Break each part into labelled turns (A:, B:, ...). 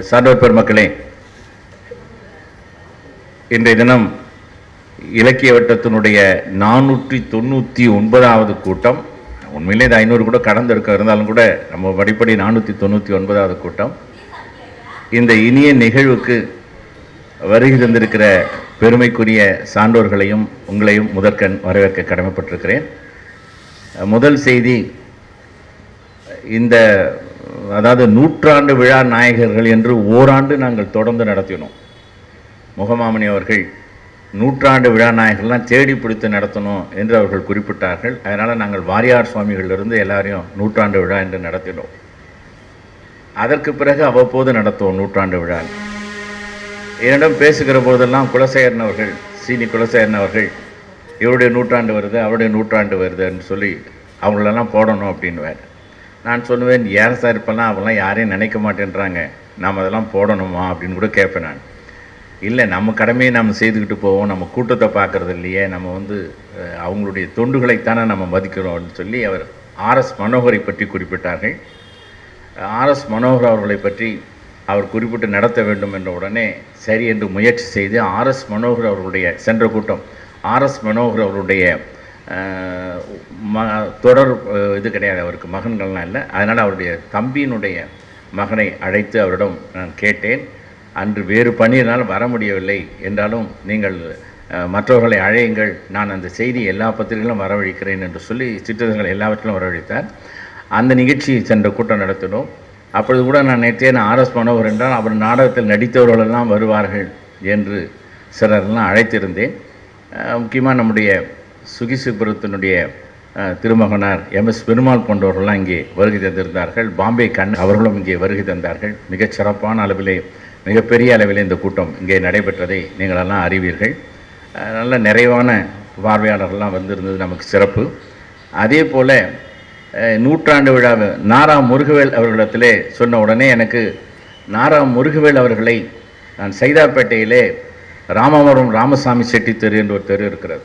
A: அஹ், சான்றோர் பெருமக்களே இன்றைய தினம் இலக்கிய வட்டத்தினுடைய நானூற்றி தொண்ணூற்றி ஒன்பதாவது கூட்டம். உண்மையிலே இது ஐநூறு கூட கடந்திருக்க இருந்தாலும் கூட நம்ம படிப்படி நானூற்றி தொண்ணூற்றி ஒன்பதாவது கூட்டம். இந்த இனிய நிகழ்வுக்கு வருகை தந்திருக்கிற பெருமைக்குரிய சான்றோர்களையும் உங்களையும் முதற்கண் வரவேற்க கடமைப்பட்டிருக்கிறேன். முதல் செய்தி இந்த அதாவது நூற்றாண்டு விழா நாயகர்கள் என்று ஓராண்டு நாங்கள் தொடர்ந்து நடத்தினோம். முகமாமணி அவர்கள் நூற்றாண்டு விழா நாயகர்கள்லாம் தேடி பிடித்து நடத்தணும் என்று அவர்கள் குறிப்பிட்டார்கள். அதனால் நாங்கள் வாரியார் சுவாமிகளிலிருந்து எல்லாரையும் நூற்றாண்டு விழா என்று நடத்தினோம். அதற்கு பிறகு அவ்வப்போது நடத்துவோம் நூற்றாண்டு விழா. என்னிடம் பேசுகிற போதெல்லாம் குலசேகரன் அவர்கள் சீனி குலசேகரன் அவர்கள் இவருடைய நூற்றாண்டு வருது அவருடைய நூற்றாண்டு வருதுன்னு சொல்லி அவங்களெல்லாம் போடணும் அப்படின்னுவார். நான் சொல்லுவேன் யார் சார் இப்போல்லாம் அவெல்லாம் யாரையும் நினைக்க மாட்டேன்றாங்க. நாம் அதெல்லாம் போடணுமா? அப்படின்னு கூட கேட்பேன் நான். இல்லை நம்ம கடமையை நம்ம செய்துக்கிட்டு போவோம். நம்ம கூட்டத்தை பார்க்குறது இல்லையே. நம்ம வந்து அவங்களுடைய தொண்டுகளைத்தானே நம்ம மதிக்கிறோம்னு சொல்லி அவர் ஆர்எஸ் மனோகரை பற்றி குறிப்பிட்டார்கள். ஆர்எஸ் மனோகர் அவர்களை பற்றி அவர் குறிப்பிட்டு நடத்த வேண்டும் என்ற உடனே சரி என்று முயற்சி செய்து ஆர்எஸ் மனோகர் அவர்களுடைய சென்ற கூட்டம் ஆர்எஸ் மனோகர் அவருடைய ம தொடர் இது கிடையாது அவருக்கு மகன்கள்லாம் இல்லை. அதனால் அவருடைய தம்பியினுடைய மகனை அழைத்து அவரிடம் நான் கேட்டேன். அன்று வேறு பணியினால் வர முடியவில்லை. என்றாலும் நீங்கள் மற்றவர்களை அழையுங்கள். நான் அந்த செய்தி எல்லா பத்திரிகைகளும் வரவழைக்கிறேன் என்று சொல்லி சிற்றிதழ்கள் எல்லாவற்றிலும் வரவழைத்தார். அந்த நிகழ்ச்சி சென்ற கூட்டம் நடத்தினோம். அப்பொழுது கூட நான் நேற்றே நான் ஆர்எஸ் மனோகர் என்றால் அவர் நாடகத்தில் நடித்தவர்களெல்லாம் வருவார்கள் என்று சிலரெல்லாம் அழைத்திருந்தேன். முக்கியமாக நம்முடைய சுகிசுபுரத்தினுடைய அஹ், திருமகனார் எம்எஸ் பெருமாள் போன்றவர்கள்லாம் இங்கே வருகை தந்திருந்தார்கள். பாம்பே கண் அவர்களும் இங்கே வருகை தந்தார்கள். மிகச் சிறப்பான அளவிலே மிகப்பெரிய அளவிலே இந்த கூட்டம் இங்கே நடைபெற்றதை நீங்களெல்லாம் அறிவீர்கள். நல்ல நிறைவான பார்வையாளர்கள்லாம் வந்திருந்தது நமக்கு சிறப்பு. அதே போல் நூற்றாண்டு விழா நாரா முருகவேல் அவர்களிடத்திலே சொன்ன உடனே எனக்கு நாரா முருகவேல் அவர்களை நான் சைதாப்பேட்டையிலே ராமவரம் ராமசாமி செட்டி தெரு என்று ஒரு தெரு இருக்கிறது.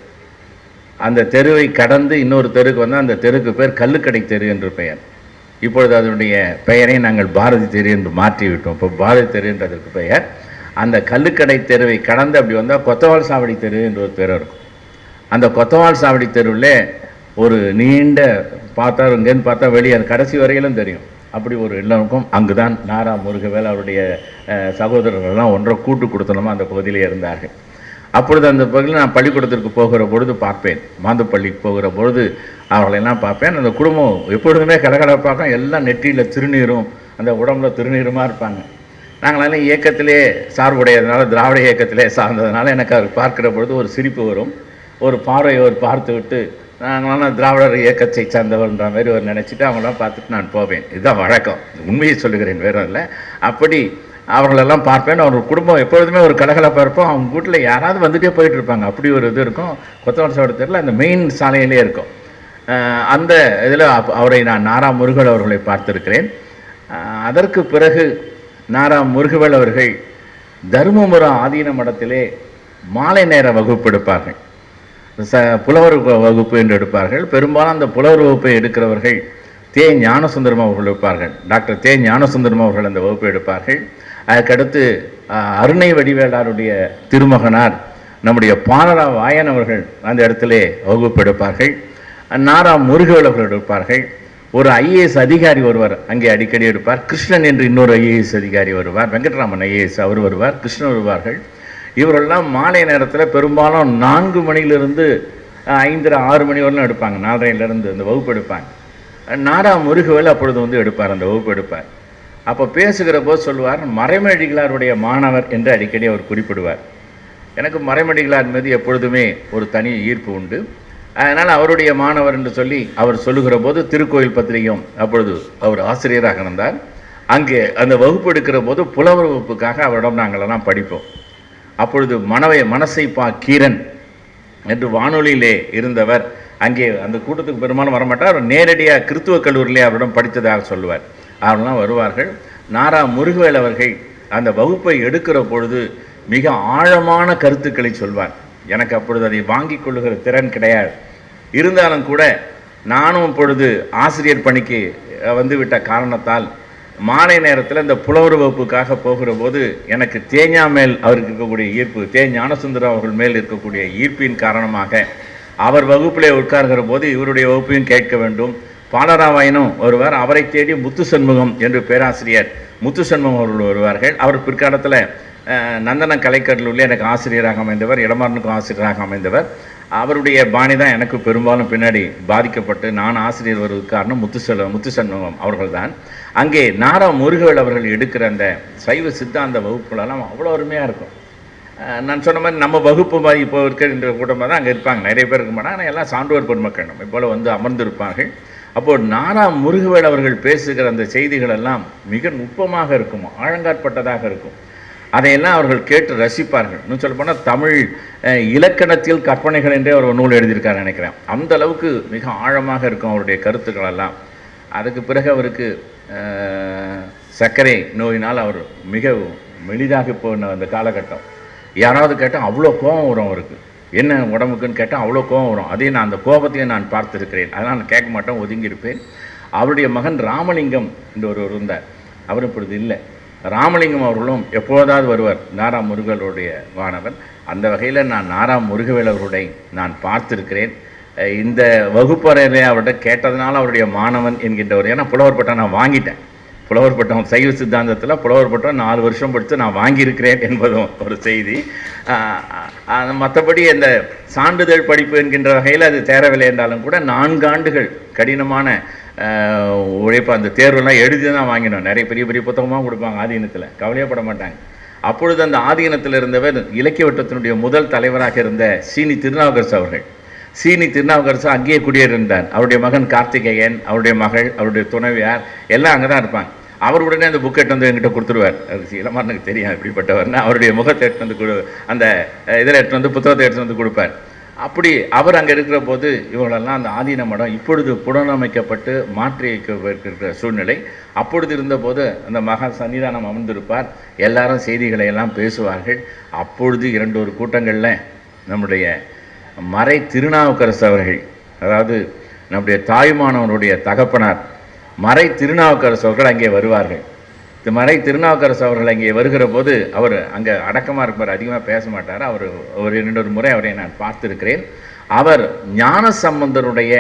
A: அந்த தெருவை கடந்து இன்னொரு தெருக்கு வந்தால் அந்த தெருக்கு பேர் கல்லுக்கடை தெரு என்று பெயர். இப்பொழுது அதனுடைய பெயரை நாங்கள் பாரதி தெரு என்று மாற்றிவிட்டோம். இப்போ பாரதி தெரு என்றதற்கு பெயர். அந்த கல்லுக்கடை தெருவை கடந்து அப்படி வந்தால் கொத்தவால் சாவடி தெரு என்று ஒரு தெரு இருக்கும். அந்த கொத்தவால் சாவடி தெருவில் ஒரு நீண்ட பார்த்தா இங்கேருந்து பார்த்தா வெளியே கடைசி வரையிலும் தெரியும். அப்படி ஒரு இல்லம் அங்கு தான் நாரா முருகவேல் அவருடைய சகோதரர்கள்லாம் ஒன்றை கூட்டு கொடுத்தனமா அந்த பகுதியில் இருந்தார்கள். அப்பொழுது அந்த பகுதியில் நான் பள்ளிக்கூடத்திற்கு போகிற பொழுது பார்ப்பேன். மாந்துப்பள்ளிக்கு போகிற பொழுது அவர்களெல்லாம் பார்ப்பேன். அந்த குடும்பம் எப்பொழுதுமே கலகலப்பாக எல்லாம் நெற்றியில் திருநீரும் அந்த உடம்புல திருநீருமாக இருப்பாங்க. நாங்களெல்லாம் இயக்கத்திலே சார்புடையதுனால திராவிட இயக்கத்திலே சார்ந்ததுனால எனக்கு அவர் பார்க்கிற பொழுது ஒரு சிரிப்பு வரும். ஒரு பார்வை ஒரு பார்த்து விட்டு நாங்களாம் திராவிடர் இயக்கத்தை சார்ந்தவர்ன்ற மாதிரி ஒரு நினச்சிட்டு அவங்களாம் பார்த்துட்டு நான் போவேன். இதுதான் வழக்கம். உண்மையை சொல்லுகிறேன் வேறும் இல்லை. அப்படி அவர்களெல்லாம் பார்ப்பேன். அவர் குடும்பம் எப்பொழுதுமே ஒரு கலகலப்பாக இருப்போம். அவங்க வீட்டில் யாராவது வந்துட்டே போயிட்டு இருப்பாங்க. அப்படி ஒரு இது இருக்கும். கொத்தவர தெருவில் அந்த மெயின் சாலையிலே இருக்கும். அந்த இதில் அவரை நான் நாரா முருகல் அவர்களை பார்த்திருக்கிறேன். அதற்கு பிறகு நாரா முருகவேல் அவர்கள் தருமபுரம் ஆதீன மடத்திலே மாலை நேர வகுப்பு எடுப்பார்கள். ச புலவர் வகுப்பு என்று எடுப்பார்கள். பெரும்பாலும் அந்த புலவர் வகுப்பை எடுக்கிறவர்கள் தே ஞானசுந்தரம் அவர்கள் எடுப்பார்கள். டாக்டர் தே ஞானசுந்தரம் அவர்கள் அந்த வகுப்பை எடுப்பார்கள். அதுக்கடுத்து அருணை வடிவேலாருடைய திருமகனார் நம்முடைய பாலரா வாயன் அவர்கள் அந்த இடத்திலே வகுப்பு எடுப்பார்கள் நாரா முருகவேல் அவர்கள் எடுப்பார்கள் ஒரு ஐஏஎஸ் அதிகாரி ஒருவர் அங்கே அடிக்கடி எடுப்பார் கிருஷ்ணன் என்று இன்னொரு ஐஏஎஸ் அதிகாரி வருவார். வெங்கட்ராமன் ஐஏஎஸ் அவர் வருவார். கிருஷ்ணன் வருவார்கள். இவரெல்லாம் மாலை நேரத்தில் பெரும்பாலும் நான்கு மணியிலிருந்து ஐந்தரை ஆறு மணி வரலாம் எடுப்பாங்க. நாலரையிலேருந்து அந்த வகுப்பு எடுப்பாங்க நாரா நாடா முருகவேல் அப்பொழுது வந்து எடுப்பார். அந்த வகுப்பு எடுப்பார் அப்போ பேசுகிற போது சொல்லுவார் மறைமடிகளாருடைய மாணவர் என்று அடிக்கடி அவர் குறிப்பிடுவார். எனக்கு மறைமடிகளார் மீது எப்பொழுதுமே ஒரு தனி ஈர்ப்பு உண்டு. அதனால் அவருடைய மாணவர் என்று சொல்லி அவர் சொல்லுகிற போது திருக்கோயில் பத்திரிகையும் அப்பொழுது அவர் ஆசிரியராக இருந்தார். அங்கே அந்த வகுப்பு எடுக்கிற போது புலவர் வகுப்புக்காக அவரிடம் நாங்களெல்லாம் படிப்போம். அப்பொழுது மனவை மனசை பா கீரன் என்று வானொலியிலே இருந்தவர் அங்கே அந்த கூட்டத்துக்கு பெரும்பாலும் வரமாட்டார். அவர் நேரடியாக கிறித்துவ கல்லூரியிலே அவரிடம் படித்ததாக சொல்லுவார். அவர்கள்லாம் வருவார்கள். நாரா முருகவேல் அவர்கள் அந்த வகுப்பை எடுக்கிற பொழுது மிக ஆழமான கருத்துக்களை சொல்வார். எனக்கு அப்பொழுது அதை வாங்கிக் கொள்ளுகிற திறன் கிடையாது. இருந்தாலும் கூட நானும் இப்பொழுது ஆசிரியர் பணிக்கு வந்துவிட்ட காரணத்தால் மாலை நேரத்தில் இந்த புலவர் வகுப்புக்காக போகிற போது எனக்கு தேஞா மேல் அவருக்கு இருக்கக்கூடிய ஈர்ப்பு தே ஞானசுந்தரம் அவர்கள் மேல் இருக்கக்கூடிய ஈர்ப்பின் காரணமாக அவர் வகுப்பிலே உட்கார்கிற போது இவருடைய வகுப்பையும் கேட்க வேண்டும். பாலராமாயணம் ஒருவர் அவரை தேடி முத்து சண்முகம் என்று பேராசிரியர் முத்து சண்முகம் அவர்கள் வருவார்கள். அவர் பிற்காலத்தில் நந்தன நந்தன கலைக்கல்லூரில் எனக்கு ஆசிரியராக அமைந்தவர் இடமாறனுக்கும் ஆசிரியராக அமைந்தவர். அவருடைய பாணி தான் எனக்கு பெரும்பாலும் பின்னாடி பாதிக்கப்பட்டு நான் ஆசிரியர் வருவதற்கு காரணம் முத்துசெல்வ முத்துசண்முகம் அவர்கள்தான். அங்கே நாரா முருகவேல் அவர்கள் எடுக்கிற அந்த சைவ சித்தாந்த வகுப்புகளெல்லாம் அவ்வளோ அருமையாக இருக்கும். நான் சொன்ன மாதிரி நம்ம வகுப்பு மாதிரி இப்போ இருக்கிற கூட்டமாக தான் அங்கே இருப்பாங்க. நிறைய பேர் இருக்க மாட்டாங்க ஆனால் எல்லாம் சான்றோர் பெருமக்கள். நம்ம வந்து அமர்ந்திருப்பார்கள். அப்போது நாரா முருகவேல் அவர்கள் பேசுகிற அந்த செய்திகள் எல்லாம் மிக நுட்பமாக இருக்கும் ஆழங்காற்பட்டதாக இருக்கும். அதையெல்லாம் அவர்கள் கேட்டு ரசிப்பார்கள். இன்னும் சொல்ல போனால் தமிழ் இலக்கணத்தில் கற்பனைகள் என்றே அவர் ஒரு நூல் எழுதியிருக்காரு நினைக்கிறேன். அந்த அளவுக்கு மிக ஆழமாக இருக்கும் அவருடைய கருத்துக்கள் எல்லாம் அதுக்கு பிறகு அவருக்கு சர்க்கரை நோயினால் அவர் மிக மெளிதாக போன அந்த காலகட்டம். யாராவது கேட்டால் அவ்வளோ கோபம் வரும் அவருக்கு. என்ன உடம்புக்குன்னு கேட்டால் அவ்வளோ கோபம் வரும். அதையும் நான் அந்த கோபத்தையும் நான் பார்த்துருக்கிறேன். அதனால் நான் கேட்க மாட்டேன் ஒதுங்கியிருப்பேன். அவருடைய மகன் ராமலிங்கம் என்று ஒருவர் இருந்தார். அவர் இப்பொழுது இல்லை. ராமலிங்கம் அவர்களும் எப்போதாவது வருவார். நாரா முருகலுடைய மாணவன் அந்த வகையில் நான் நாரா முருகவேல் நான் பார்த்திருக்கிறேன். இந்த வகுப்பறையிலே அவர்கிட்ட கேட்டதுனால அவருடைய மாணவன் என்கின்ற ஒரு ஏன்னா புலவர் பட்டம் நான் வாங்கிட்டேன். புலவர் பட்டம் சைவ சித்தாந்தத்தில் புலவர் பட்டம் நாலு வருஷம் படித்து நான் வாங்கியிருக்கிறேன் என்பதும் ஒரு செய்தி. மற்றபடி அந்த சான்றிதழ் படிப்பு என்கின்ற வகையில் அது தேரவில்லை என்றாலும் கூட நான்கு ஆண்டுகள் கடினமான உழைப்பு அந்த தேர்வெல்லாம் எழுதி தான் வாங்கினோம். நிறைய பெரிய பெரிய புத்தகமாக கொடுப்பாங்க ஆதீனத்தில். கவலையப்பட மாட்டாங்க. அப்பொழுது அந்த ஆதீனத்தில் இருந்தவர் இலக்கிய வட்டத்தினுடைய முதல் தலைவராக இருந்த சீனி திருநாவுக்கரசு அவர்கள். சீனி திருநாவுக்கரசு அங்கேயே குடியேறியிருந்தார். அவருடைய மகன் கார்த்திகேயன் அவருடைய மகள் அவருடைய துணைவியார் எல்லாம் அங்கே தான் இருப்பாங்க. அவர் உடனே அந்த புக்கெட் வந்து என்கிட்ட கொடுத்துருவார். அது இளமாறனுக்கு தெரியும் எப்படிப்பட்டவர்னு. அவருடைய முகத்தை எடுத்து வந்து கொடு அந்த இதில் எடுத்து வந்து புத்தகத்தை எடுத்து வந்து கொடுப்பார். அப்படி அவர் அங்கே இருக்கிற போது இவங்களெல்லாம் அந்த ஆதீன மடம் இப்பொழுது புனரமைக்கப்பட்டு மாற்றி வைக்கப்பட்டிருக்கிற சூழ்நிலை. அப்பொழுது இருந்தபோது அந்த மகா சன்னிதானம் அமர்ந்திருப்பார். எல்லாரும் செய்திகளை எல்லாம் பேசுவார்கள். அப்பொழுது இரண்டு ஒரு கூட்டங்களில் நம்முடைய மறை திருநாவுக்கரசு அவர்கள் அதாவது நம்முடைய தாயுமானவனுடைய தகப்பனார் மறை திருநாவுக்கரசு அவர்கள் அங்கே வருவார்கள். இந்த மறை திருநாவுக்கரசு அவர்கள் அங்கே வருகிற போது அவர் அங்கே அடக்கமாக இருப்பார் அதிகமாக பேச மாட்டார். அவர் ஒரு இரண்டொரு முறை அவரை நான் பார்த்துருக்கிறேன். அவர் ஞான சம்பந்தருடைய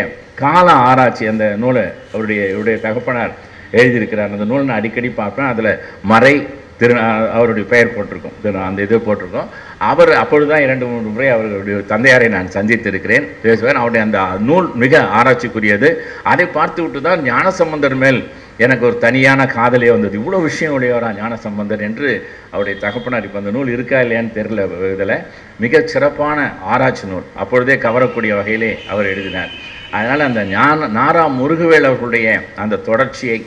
A: கால ஆராய்ச்சி அந்த நூலை அவருடைய இவருடைய தகப்பனார் எழுதியிருக்கிறார். அந்த நூலை நான் அடிக்கடி பார்ப்பேன். அதில் மறை திரு அவருடைய பெயர் போட்டிருக்கோம். திரு அந்த இது போட்டிருக்கோம். அவர் அப்பொழுது தான் இரண்டு மூன்று முறை அவர்களுடைய தந்தையாரை நான் சந்தித்திருக்கிறேன். பேசுவேன். அவருடைய அந்த நூல் மிக ஆராய்ச்சிக்குரியது. அதை பார்த்து விட்டு தான் ஞானசம்பந்தர் மேல் எனக்கு ஒரு தனியான காதலே வந்தது. இவ்வளோ விஷயம் உடையவரா ஞானசம்பந்தர் என்று அவருடைய தகப்பனார். இப்போ அந்த நூல் இருக்கா இல்லையான்னு தெரியல இதில். மிகச் சிறப்பான ஆராய்ச்சி நூல். அப்பொழுதே கவரக்கூடிய வகையிலே அவர் எழுதினார். அதனால் அந்த ஞான நாரா முருகவேல் அவர்களுடைய அந்த தொடர்ச்சியை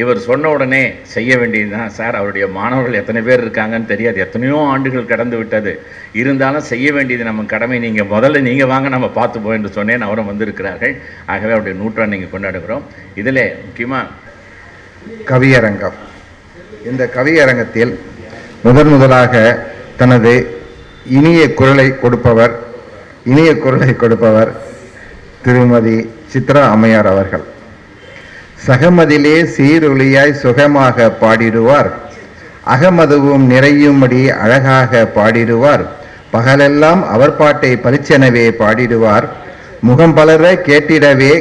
A: இவர் சொன்ன உடனே செய்ய வேண்டியதுதான். சார் அவருடைய மாணவர்கள் எத்தனை பேர் இருக்காங்கன்னு தெரியாது. எத்தனையோ ஆண்டுகள் கடந்து விட்டது. இருந்தாலும் செய்ய வேண்டியது நம்ம கடமை. நீங்கள் முதல்ல நீங்கள் வாங்க நம்ம பார்த்துப்போம் என்று சொன்னேன். அவரும் வந்திருக்கிறார்கள். ஆகவே அவருடைய நூற்றாண்டு நீங்கள் கொண்டாடுகிறோம். இதில் முக்கியமாக
B: கவியரங்கம். இந்த கவியரங்கத்தில் முதன் முதலாக தனது இனிய குரலை கொடுப்பவர் இனிய குரலை கொடுப்பவர் திருமதி சித்ரா அம்மையார் அவர்கள். சகமதிலே சீரொளியாய் சுகமாக பாடிடுவார். அகமதுவும் நிறையும்படி அழகாக பாடிடுவார். பகலெல்லாம் அவர் பாட்டை பளிச்செனவே பாடிடுவார். முகம் பலர கேட்டிடவே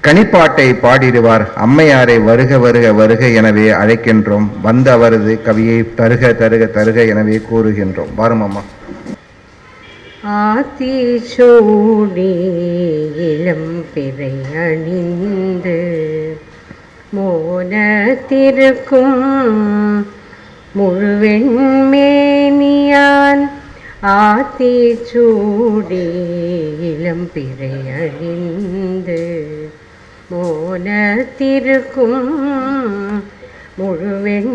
B: கனிப்பாட்டை பாடிடுவார். அம்மையாரை வருக வருக வருக எனவே அழைக்கின்றோம். வந்த அவரது கவியை தருக தருக தருக எனவே கூறுகின்றோம். வாரும் அம்மா
C: ஆத்திசூடி இளம் பிறை அணிந்து மோனத்திருக்கும் முழுவெண்மேனியான் ஆத்திசூடி இளம் பிறை அணிந்து மோனத்திருக்கும் முழுவெண்மேனியான்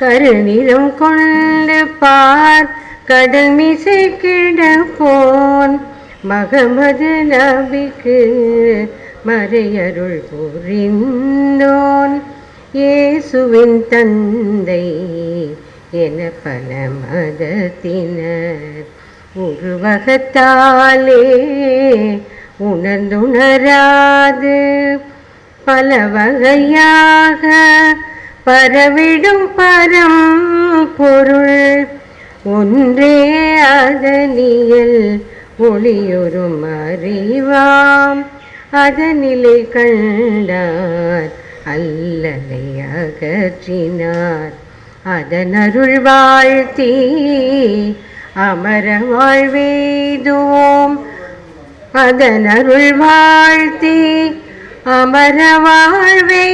C: கருநிறம் கொண்டு பார். கடமிசை கிடப்போன் மகமது நபிக்கு மறையருள் புரிந்தோன். இயேசுவின் தந்தை என பல மதத்தினர். உருவகத்தாலே உணர்ந்துணராது. பல வகையாக பரவிடும் பரம் பொருள். ஒன்றே அதனியல் ஒளியொரும் அறிவாம் அதனிலை கண்டார் அல்லலை அகற்றினார். அதன் அருள் வாழ்த்தி அமர வாழ்வேதோம் அதன் அருள் வாழ்த்தி அமர வாழ்வேதுவோம்